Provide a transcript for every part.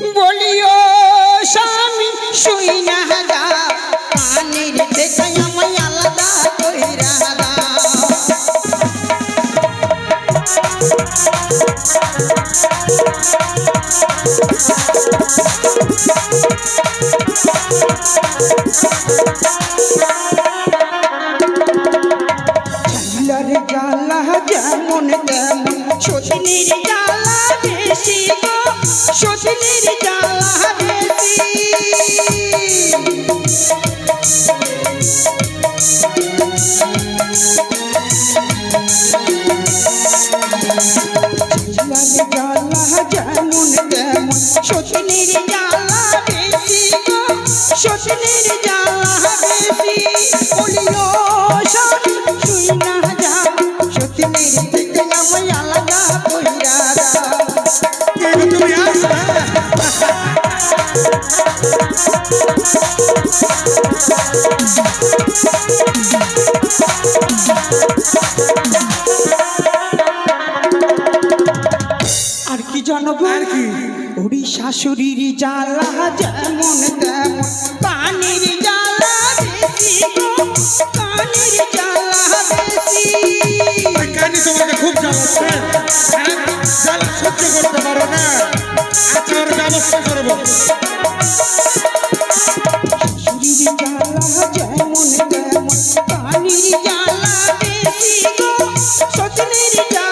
বলিও, স্বামী, শুই না গা কানের দেখাই আমায় আলাদা কইরা জ্বালা যেমন তেমন সতীনের জ্বালা বেশি গো সতীনের জ্বালা সতীনের জ্বালা বেশি বলিও আর কি জানব আর কি? ওরি শাশুড়ির জ্বালা যেমন তেমন কানের জ্বালা বেশি গো জ্বালা বেশি। কানি তোমাকে খুব জ্বালাচ্ছে হ্যাঁ? জ্বালা সহ্য করতে পারো না। আচ্ছা ব্যবস্থা করব জ্বালা যেমন তেমন পানির জ্বালা বেশি গো সজনের জ্বালা।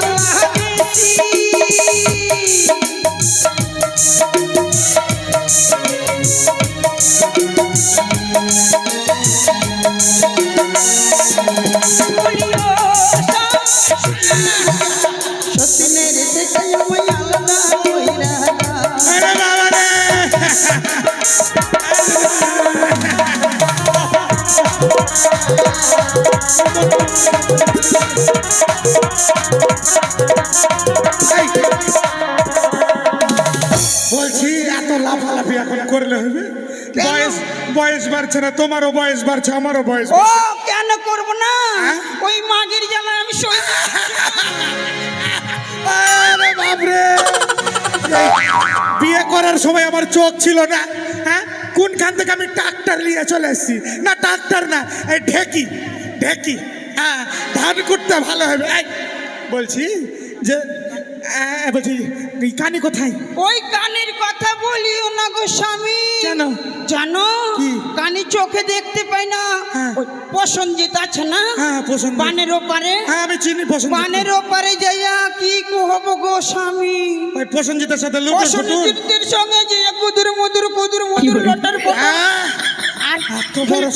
বয়স বাড়ছে না তোমারও বয়স বাড়ছে আমারও বয়স ও কেন করব না? হ্যাঁ? ওই মাগির জ্বালায় আমি সই আরে বাপরে। বিয়ে করার সময় আমার চোখ ছিল না হ্যাঁ? কোনখান থেকে আমি ট্রাক্টর নিয়ে চলে এসেছি? না ট্রাক্টর না এই ঢেকি ঢেকি হ্যাঁ? ধান করতে ভালো হবে। বলছি যে আহ, বলছি এই কানি কোথায় ওই কানের কথা বলিও না গো স্বামী। কেন? জানো? কি? কানে চোখে দেখতে পাই না। হ্যাঁ। ওই পসঞ্জিত আছে না? হ্যাঁ পছন্দ বানের ওপারে। হ্যাঁ আমি চিনি পছন্দ বানের ওপারে যাইয়া কি কহব গো স্বামী? ওই পছন্দিতার সাথে পসঞ্জিতের সঙ্গে যে কুদুর মধুর কুদুর মধুর লটার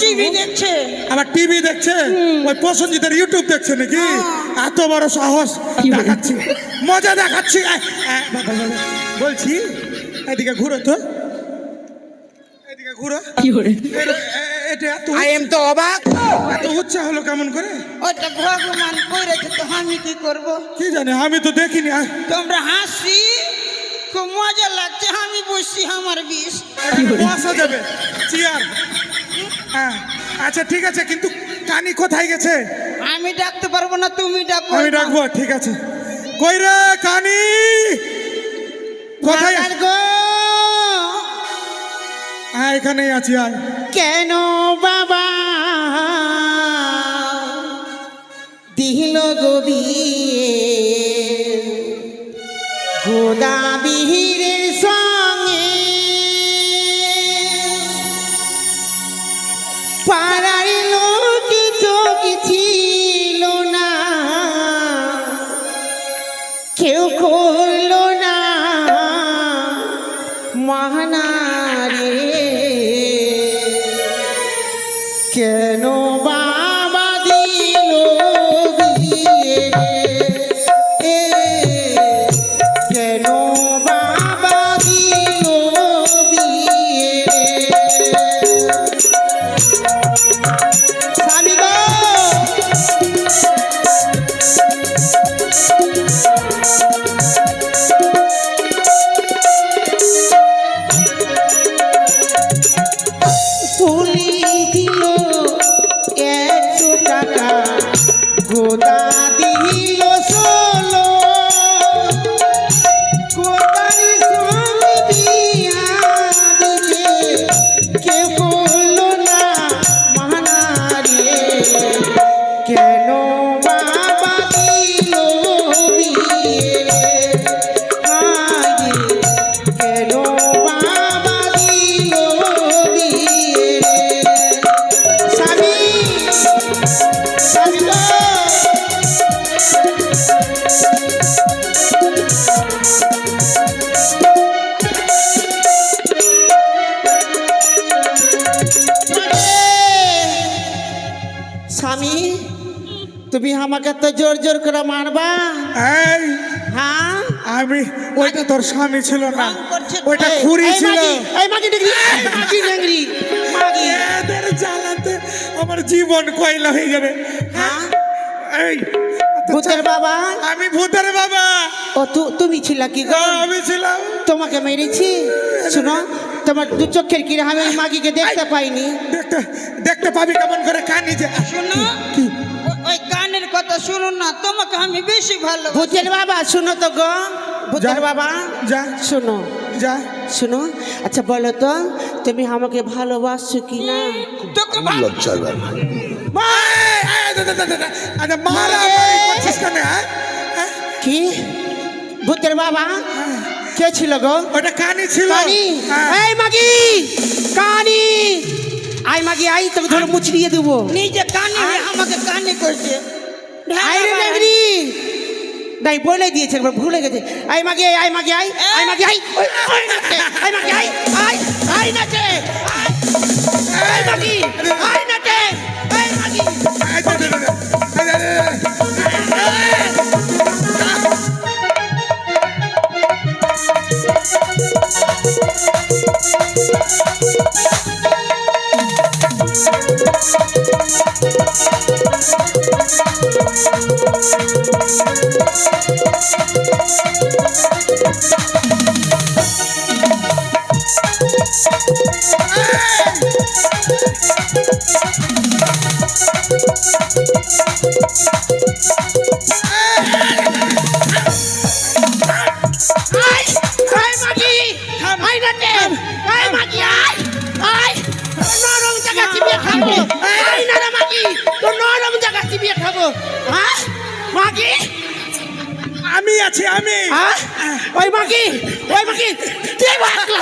টিভি দেখছে। আবার টিভি দেখছে? ওই প্রসঞ্জিতের ইউটিউব দেখছে নাকি? এত বড় সাহস দেখাচ্ছি। মজা দেখাচ্ছি। বলছি এদিকে ঘুরো তো। এদিকে ঘুরো। এর- এ- এটা এত আই এম তো অবাক এত উৎসাহ হলো কেমন করে? ওটা ভগবান করেছে তো আমি কি করব? কি জানি আমি তো দেখিনি। তোমরা হাসি খুব মজা লাগছে আমি বসছি আমার বিষ। বসা যাবে। চেয়ার হ্যাঁ আচ্ছা ঠিক আছে কিন্তু কানি কোথায় গেছে? আমি ডাকতে পারব না তুমি ডাকো। আমি ডাকবো ঠিক আছে। কই রে কানি? কোথায়? গো। হ্যাঁ এখানেই আছি আয়। কেন বাবা? দিল গবি তুমি আমাকে তো জোর জোর করে মারবা? এই হ্যাঁ? আমি ওইটা তোর স্বামী ছিল না। ওইটা খুরি ছিল। এই মাগি ডিগ্রি এই মাগি ডিগ্রি মাগি। এদের জ্বালাতে আমার জীবন কয়লা হয়ে যাবে। হ্যাঁ? এই ভূতের বাবা? আমি ভূতের বাবা। ও তুমি ছিল কি গো? হ্যাঁ, আমি ছিলাম। তোমাকে মেরেছি? শুনো তোমার দু চোখের কিরে আমি মাগিকে দেখতে পাইনি। দেখতে দেখতে পাবি কেমন করে কানি যে। শোনো কি? ওই কথা শুনুন না তোমাকে আমি বেশি ভালো ভূতের বাবা শুনো তো গো ভূতের। বাবা। যা শুনো যা। শুনো। আচ্ছা বলো তো তুমি আমাকে ভালোবাসছো কি না? তোকে লজ্জার ব্যাপার। আচ্ছা মারা মারি করছিস কেন হ্যাঁ? হ্যাঁ? কি? ভূতের বাবা? কে ছিল গো? ওটা কানি ছিল। কানি? হ্যাঁ। এই মাগি কানি। আই মাগি আই তোকে ধরে মুচড়িয়ে দেবো। নিজে কানে আমাকে কানে করছে। নাই বলে দিয়েছে একবার ভুলে গেছে। আই মাগি আই মাগি আই আই মাগি আই আই মাগি আই আই আই নাচে। আই, আই মাগি আই নাচে। আই মাগি। এই, দা, দা, দা, আছি আমি। হ্যাঁ? ওই মাগি ওই তুই বাকলা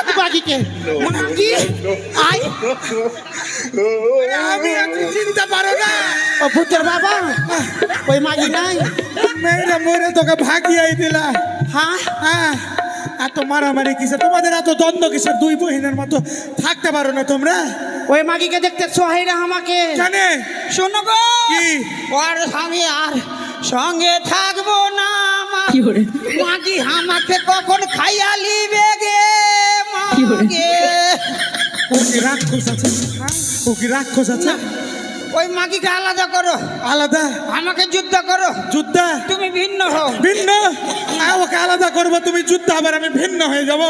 মাগি আই? আমি চিনতে পারো না। ও বাবা? ওই মাগি নাই? মেয়েরা মরে তোকে ভাগিয়াই দিলা। হ্যাঁ? হ্যাঁ। এত মারামারি কিসে তোমাদের এত দ্বন্দ্ব কিসের? দুই বহিনের মতো থাকতে পারো না তোমরা। ওই মাগিকে দেখতে আমাকে। জানে শোনো গো। কি? ওর স্বামী আর সঙ্গে থাকব না। মা- মাগি কখন খাইয়া লিবে গে মাগে ও কি রাক্ষস আছে। হ্যাঁ? ও কি রাক্ষস আছে? ওই মাগিকে আলাদা করো। আলাদা? আমাকে যুদ্ধ করো। যুদ্ধ? তুমি ভিন্ন হও। ভিন্ন? ওকে আলাদা করব তুমি যুদ্ধ আবার আমি ভিন্ন হয়ে যাব।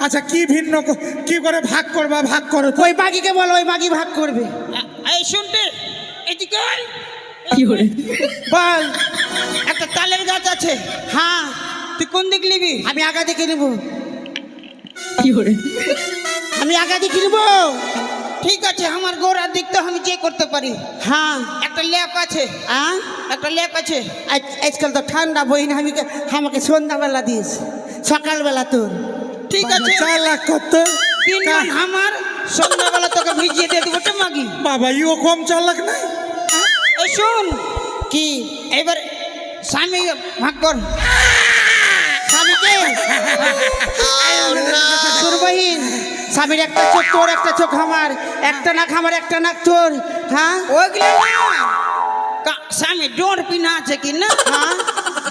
আচ্ছা কি ভিন্ন ক- করে ভাগ করবা ভাগ করো ওই মাগিকে বলো ওই মাগি ভাগ করবে। এই শুনতে এদিকে আয়। বল। তালের গাছ আছে? হ্যাঁ তুই কোন দিক নিবি? আমি আগা দেখে নেব। আমি আগা দেখে নেব। ঠিক আছে আমার গোড়ার দিক তো আমি যে করতে পারি। হ্যাঁ। একটা ল্যাপ আছে। আ? একটা ল্যাপ আছে। আজকাল তো ঠান্ডা বই না আমি আমাকে সন্ধ্যাবেলা দিস। সকালবেলা তোর। ঠিক আছে। চার লাখ কত? তিন জন আমার। সন্ধ্যাবেলা তোকে ভিজিয়ে দিয়ে দেবো মাগি। বাবা ইও কম চার লাখ না? এই শোন। কি? এবার স্বামী ভাগ কর। স্বামীকে। তোর বহিন স্বামীর একটা চোখ তোর একটা চোখ আমার। একটা নাক আমার একটা নাক তোর। হ্যাঁ? ওইগুলো স্বামী ডোর পিনা আছে কি না? হ্যাঁ?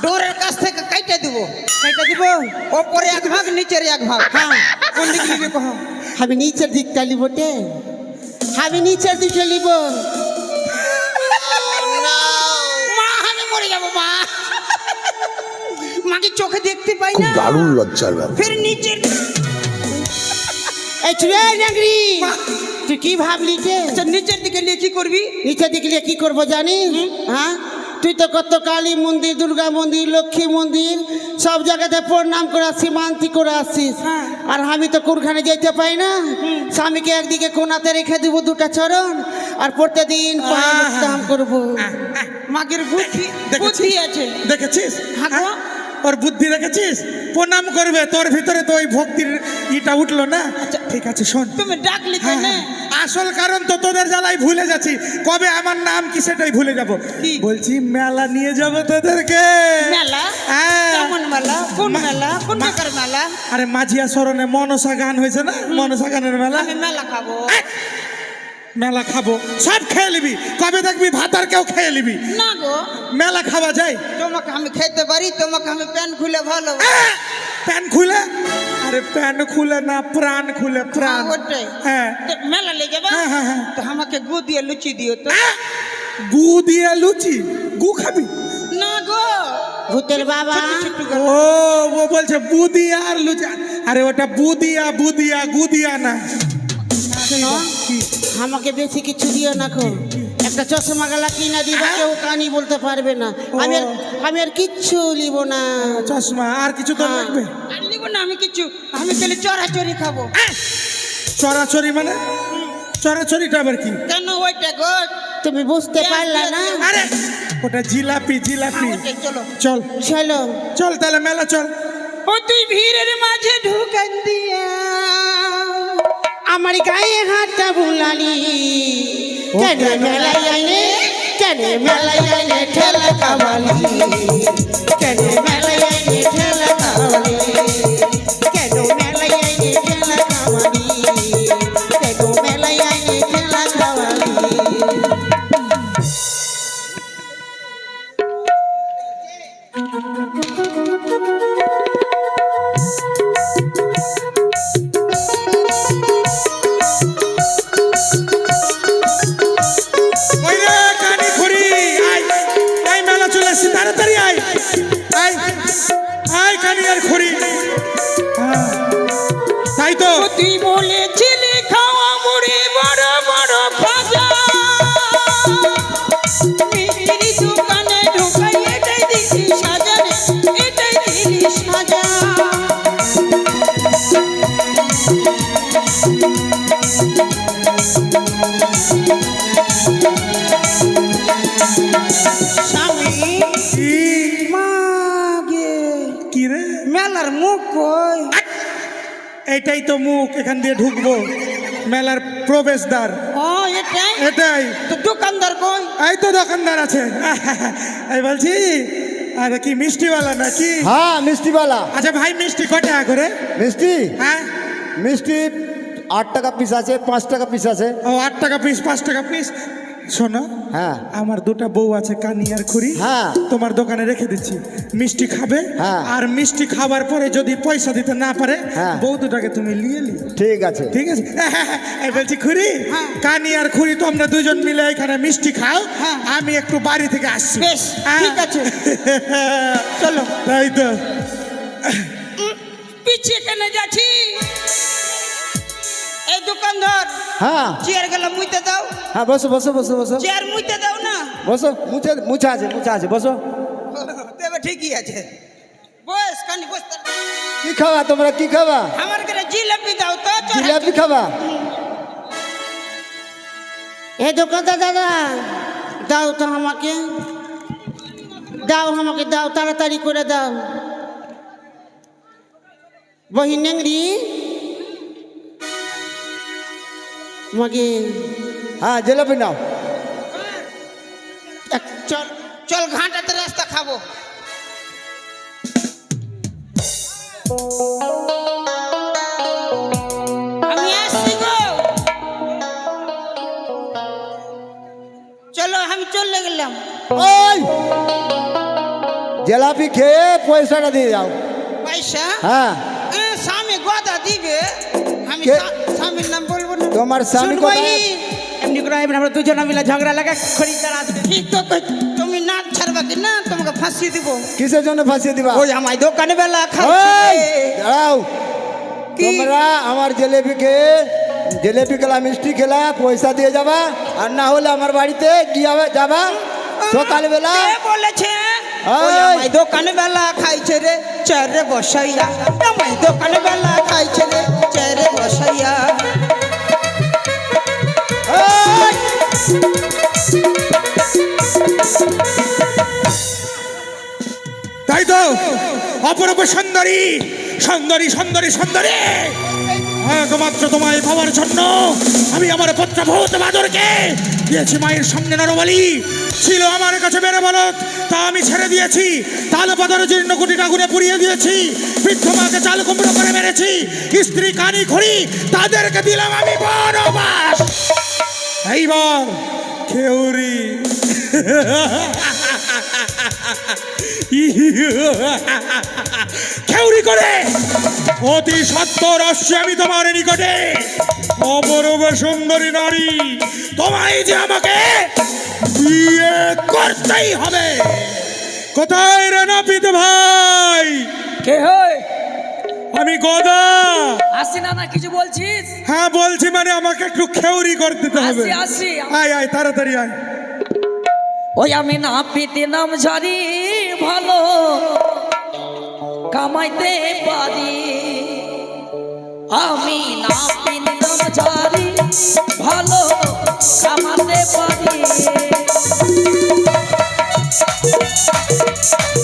ডোরের কাছ থেকে কাইটে দেবো। সেটা দিব? ওপরে এক ভাগ নিচের এক ভাগ। হ্যাঁ। কোন দিক নিবি কহ আমি নিচের দিকটা নিব তে। আমি নিচের দিকে নিব মরে যাব মা। মাকে চোখে দেখতে পাই না। দারুণ লজ্জার ব্যাপার। ফের নিচে এই চুরে নাগরি! তুই কি ভাবলি কে আচ্ছা নিচের দিকে নিয়ে কি করবি? নিচের দিকে নিয়ে কি করব জানি হ্যাঁ? তুই তো কত কালী মন্দির দুর্গা মন্দির লক্ষ্মী মন্দির সব জায়গাতে প্রণাম করে আসছি মান্তি করে আসছিস। আর আমি তো কোনখানে যেতে পাই না। স্বামীকে একদিকে কোনাতে রেখে দিব দুটা চরণ আর প্রত্যেকদিন পায়ে করব। মাগের বুদ্ধি? বুদ্ধি আছে। দেখেছিস? হ্যাঁ হ্যাঁ? ওর বুদ্ধি দেখেছিস প্রণাম করবে তোর ভিতরে তো ওই ভক্তির ইটা উঠল না? আচ্ছা। ঠিক আছে শোন। তুমি ডাকলি হ্যাঁ, হ্যাঁ। আসল কারণ তো তোদের জ্বালাই ভুলে যাচ্ছি। কবে আমার নাম কি সেটাই ভুলে যাব? কি? বলছি মেলা নিয়ে যাব তোদেরকে। মেলা? হ্যাঁ। মেলা? কোন মেলা? কোন মেলা? আরে মাঝিয়া সরণে মনসা গান হয়েছে না? মনসা গানের মেলা? আমি মেলা খাব। মেলা খাব। সব খেয়ে নিবি। কবে দেখবি ভাত আর কেউ খেয়ে নিবি? না গো। মেলা খাওয়া যায়। তোমাকে আমি খেতে পারি তোমাকে আমি প্যান খুলে ভালো! প্যান খুলে? আরে প্যান খুলে না প্রাণ খুলে প্রাণ। হ্যাঁ, ওটাই। হ্যাঁ। তো মেলা লেগে যাবে? হ্যাঁ, হ্যাঁ, হ্যাঁ। তো আমাকে গু দিয়ে লুচি দিও তো! গু দিয়ে লুচি? গু খাবি? না গো। ভূতের বাবা। ও ও বলছে বুদিয়া আর লুচি। আরে ওটা বুদিয়া বুদিয়া গুদিয়া না। শোনো আমাকে বেশি কিছু দিও না খো একটা চশমা গালা কিনা দিবা কেউ কানি বলতে পারবে না। আমি আর আমি আর কিচ্ছু নিব না। চশমা আর কিছু তো হ্যাঁ। লাগবে? আর নিব না আমি কিছু। আমি খালি চড়াচড়ি খাব। চরাচরি মানে? চরাচরিটা আবার কি? কেন ওইটা গো? তুমি বুঝতে পারলে না? আরে ওটা জিলাপি জিলাপি। চলো। চল। চলো। চল তাহলে মেলা চল। ও তুই ভিড়ের মাঝে ঢুকান দিয়া। আমার গায়ে হাতটা বুলালি। কেনে মেলাই আইনে কেনে মেলাই আইনে ঠেলা কামালি? কেনে মেলাই আইনে ঠেলা মেলার মুখ কই? এইটাই তো মুখ এখান দিয়ে ঢুকবো। মেলার প্রবেশদ্বার। ও এটাই? এটাই। তো দোকানদার কই? এই তো দোকানদার আছে। এই বলছি আরে কি মিষ্টিওয়ালা নাকি? হ্যাঁ মিষ্টিওয়ালা। আচ্ছা ভাই মিষ্টি কত টাকা করে? মিষ্টি? হ্যাঁ। মিষ্টি আট টাকা পিস আছে পাঁচ টাকা পিস আছে ও আট টাকা পিস পাঁচ টাকা পিস শোনো হ্যাঁ আমার দুটা বউ আছে কানি আর খুরি হ্যাঁ। তোমার দোকানে রেখে দিচ্ছি মিষ্টি খাবে হ্যাঁ। আর মিষ্টি খাবার পরে যদি পয়সা দিতে না পারে হ্যাঁ। বউ দুটাকে তুমি নিয়ে নি ঠিক আছে ঠিক আছে এই বলছি খুরি হ্যাঁ। কানি আর খুরি তোমরা দুজন মিলে এখানে মিষ্টি খাও হ্যাঁ। আমি একটু বাড়ি থেকে আসছি বেশ, হ্যাঁ। ঠিক আছে। চলো তাই তো পিছিয়ে কেন যাচ্ছি এই দোকানদার হ্যাঁ। চেয়ার গেলাম মুইতে দাও। হ্যাঁ বসো বসো বসো বসো। চেয়ার মুইতে দাও না। বসো মুছে মুছা আছে মুছা আছে বসো। তবে ঠিকই আছে। বস কানি বস। কি খাবা তোমরা কি খাবা? আমার কাছে জিলাপি দাও তো জিলাপি খাবা? এ দোকানদার দাদা দাও তো আমাকে। দাও আমাকে দাও তাড়াতাড়ি করে দাও। বহিনেংরি আমাকে হ্যাঁ জিলাপি নাও এক- চল চল ঘাটাতে রাস্তা খাব আমি আসছি গো চলো আমি চলে গেলাম ওই জিলাপি খেয়ে পয়সাটা দিয়ে যাও পয়সা হ্যাঁ এ, স্বামী তোমার স্বামী কোথায়? এমনি করে এমনি আমরা দুজনে মিলে ঝগড়া লাগা খরিদ্দার আসবে ঠিক তো তুমি না ছাড়বা কি? না তোমাকে ফাঁসিয়ে দিব। কিসের জন্য ফাঁসিয়ে দিবা? ওই আমার দোকানে বেলা খাই দাঁড়াও। তোমরা আমার জিলেপি খেয়ে জিলেপি খেলা মিষ্টি খেলা পয়সা দিয়ে যাবা আর না হলে আমার বাড়িতে গিয়ে যাবা। সকালবেলা বলেছে? দোকানে বেলা খাইছে রে চারে বসাইয়া। দোকানে বেলা খাইছে রে চারে বসাইয়া। তাই তো? অপরূপ সুন্দরী। সুন্দরী সুন্দরী সুন্দরী। একমাত্র তোমায় পাওয়ার জন্য আমি আমার পুত্রভূত বাদরকে দিয়েছি মায়ের সামনে নরবলি। ছিল আমার কাছে বেড়ে বলত তা আমি ছেড়ে দিয়েছি। তাল পাতার জীর্ণ কুটিটা আগুনে পুড়িয়ে দিয়েছি। বৃদ্ধ মাকে চাল কুমড়ো করে মেরেছি। স্ত্রী কানি খড়ি, তাদেরকে দিলাম আমি বনবাস। এইবার খেউরি। খেউরি করে। অতি সত্তর আসছে আমি তোমার নিকটে। অপরূপ সুন্দরী নারী, তোমায় যে আমাকে বিয়ে করতেই হবে। কোথায় রে নাপিত ভাই? কে হয়? আমি গদা। আসি না না কিছু বলছিস? হ্যাঁ বলছি মানে আমাকে একটু খেউরি করে দিতে হবে। আসি আসি আয় আয় তাড়াতাড়ি আয়। ওই আমি না পেতে নাম ঝারি ভালো কামাইতে পারি। আমি না পেতে নাম ঝারি ভালো কামাতে পারি। আরে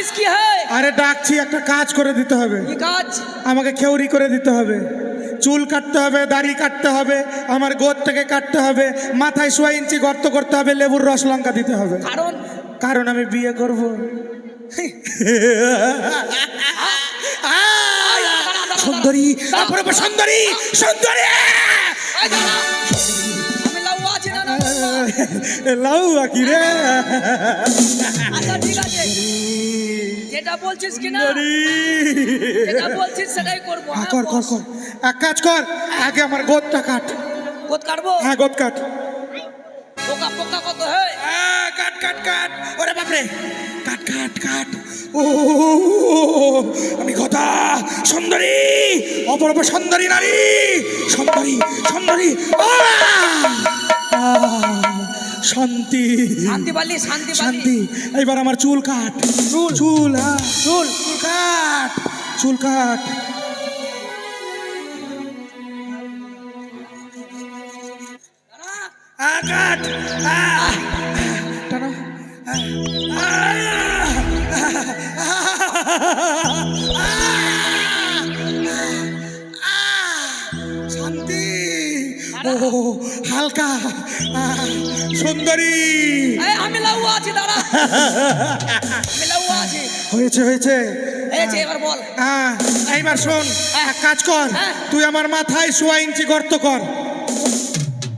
ডাকছিস কি হয়? আরে ডাকছি একটা কাজ করে দিতে হবে। কি কাজ? আমাকে খেউরি করে দিতে হবে। চুল কাটতে হবে দাড়ি কাটতে হবে আমার গোদ থেকে কাটতে হবে মাথায় সোয়া ইঞ্চি গর্ত করতে হবে লেবুর রস লঙ্কা দিতে হবে। কারণ? কারণ আমি বিয়ে করব। সুন্দরী অপরূপ সুন্দরী সুন্দরী! লাউ বাকি রে। আচ্ছা ঠিক আছে। যেটা বলছিস কি না সুন্দরী। যেটা বলছিস সেটাই করব হ্যাঁ, হ্যাঁ, কর এক কাজ কর আগে আমার গোদটা কাট। কোত কাটবো? হ্যাঁ গোদ কাট। পোকা পোকা কত হে আহ, কাট কাট কাট। ওরে বাপরে। কাট কাট কাট। ও আমি কথা সুন্দরী। অপরূপ সুন্দরী নারী। সুন্দরী সুন্দরী। আহ! আহ! শান্তি শান্তি পালি শান্তি শান্তি এবার আমার চুল কাট চুল চুল হ্যাঁ চুল চুল কাট চুল কাট শান্তি ও হালকা সুন্দরী। আমি লাউ আছি দাঁড়া। আমি লাউ আছি। হয়েছে হয়েছে। এবার বল। হ্যাঁ এইবার শোন এক কাজ কর হ্যাঁ। তুই আমার মাথায় সোয়া ইঞ্চি গর্ত কর।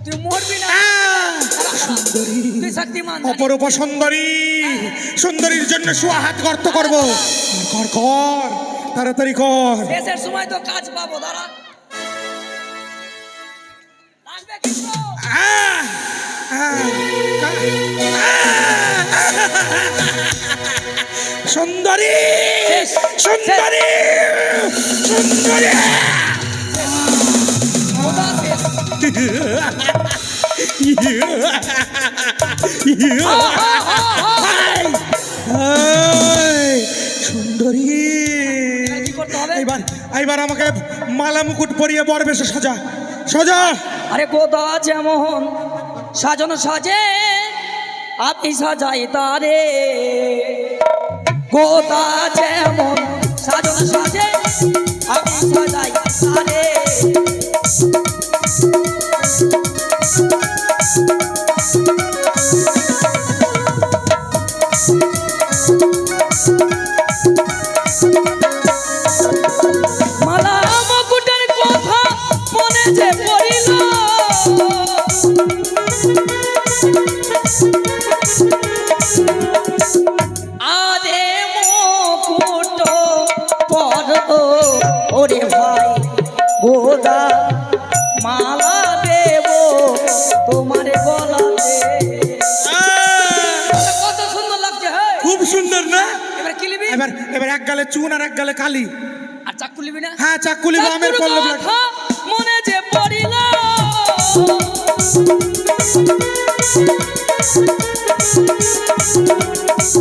তুই মরবি না। অপরূপ সুন্দরী। সুন্দরীর জন্য সোয়া হাত গর্ত করব। কর কর তাড়াতাড়ি কর। সময় তো কাজ পাবো দাঁড়া। আমাকে মালা মুকুট পরিয়ে বর বেশে সাজা সাজা। আরে গোদা যেমন সাজানো সাজে। আপনি সাজাই তারে। গোতা যেমন সাজানো সাজে আমি সাজাই তারে। এক গালে কালি। আর চাকু লিবি না? হ্যাঁ চাকুলি আমের চাকুর পল্লব মনে যে পড়িল।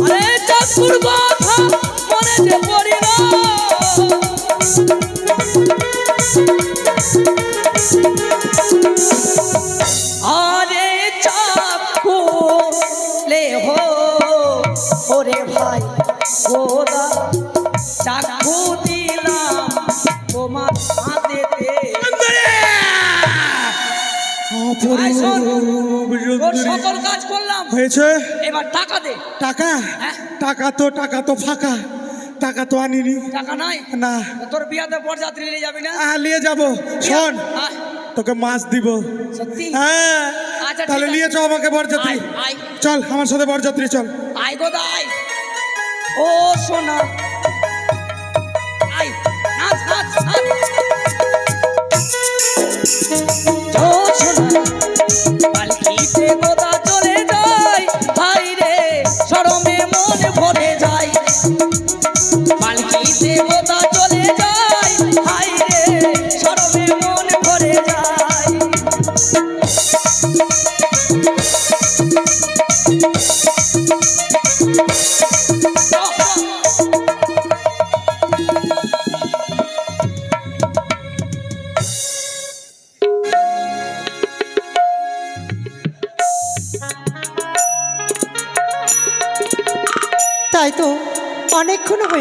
আরে চাকুর কথা হয়েছে? এবার টাকা দে। টাকা? হ্যাঁ? টাকা তো টাকা তো ফাঁকা। টাকা তো আনিনি। টাকা নাই? না। তোর বিয়াতে বরযাত্রী নিয়ে যাবি না? আহ, নিয়ে যাব। শোন আয়, তোকে মাছ দিব। সত্যি? হ্যাঁ। আচ্ছা, তাহলে নিয়ে চ আমাকে বরযাত্রী। চল আমার সাথে বরযাত্রী চল। আই গো দাই ও সোনা। আই নাচ নাচ নাচ।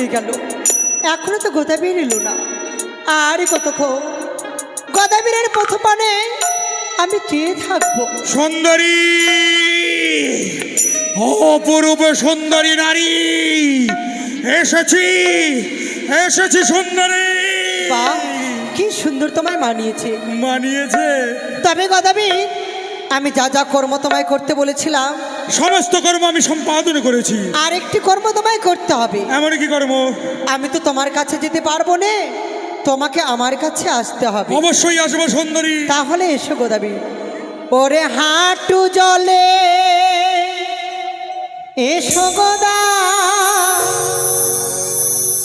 হয়ে গেল। এখনও তো গোদাবীর এলো না। আর কতক্ষণ? গোদাবীরের প্রথমে আমি চেয়ে থাকব। সুন্দরী! অপরূপ সুন্দরী নারী! এসেছি! এসেছি সুন্দরী! কি সুন্দর তোমায় মানিয়েছে। মানিয়েছে? তবে গদাবীর আমি যা যা কর্ম তোমায় করতে বলেছিলাম সমস্ত কর্ম আমি সম্পাদন করেছি। আর একটি কর্ম তোমায় করতে হবে। এমন কি কর্ম? আমি তো তোমার কাছে যেতে পারব না। তোমাকে আমার কাছে আসতে হবে। অবশ্যই আসব সুন্দরী। তাহলে এসো গোদাবি ওরে হাঁটু জলে এসো গোদা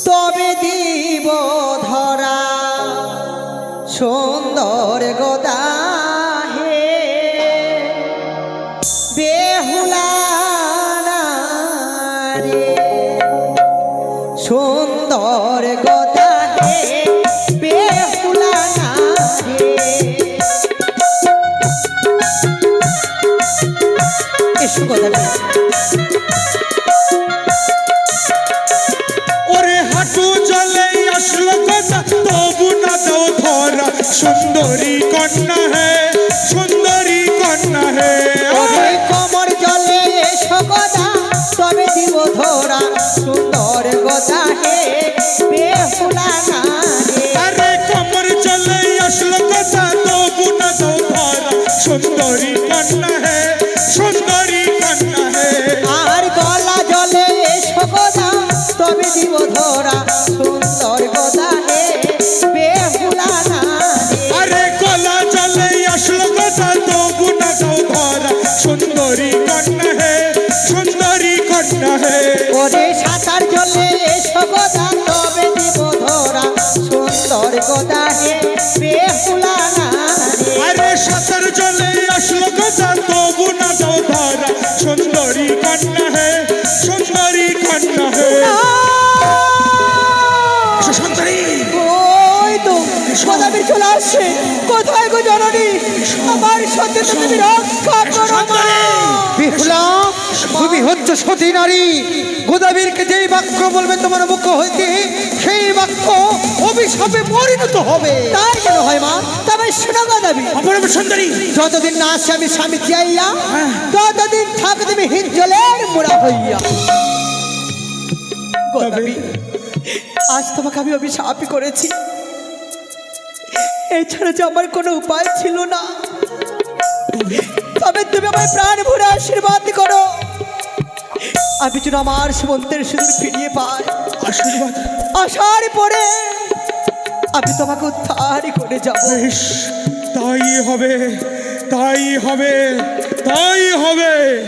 তবে দিব ধরা। সুন্দর গোদা এসো ওরে হাঁটু চলে আসলো কথা তবু না দাও ধরা সুন্দরী কন্যা হে সুন্দরী কন্যা হে। ওরে কমর জলে এসো গোদা তবে দিব ধরা সুন্দর গোদা হে বেহুলা না আরে কমর চলে আসলো কথা তবু না দাও ধরা সুন্দরী তুমি রক্ষা করো মা। তুমি হচ্ছে সতী নারী। গোদাবীরকে যেই বাক্য বলবে তোমার মুখ হইতে সেই বাক্য অভিশাপে পরিণত হবে। তাই কেন হয় মা? তবে শোনো গোদাবি। অপরূপ সুন্দরী। যতদিন না আসে আমি স্বামী চাইয়া ততদিন থাকবে তুমি হিজলের মোড়া হইয়া। গোদাবি আজ তোমাকে আমি অভিশাপই করেছি। এছাড়া যে আমার কোনো উপায় ছিল না। তবে তুমি আমার প্রাণ ভরে আশীর্বাদ করো। আমি যেন আমার সুমন্তের সুদূর ফিরিয়ে পাই। আশীর্বাদ। আসার পরে আমি তোমাকে উদ্ধার করে যাব। তাই হবে তাই হবে তাই হবে।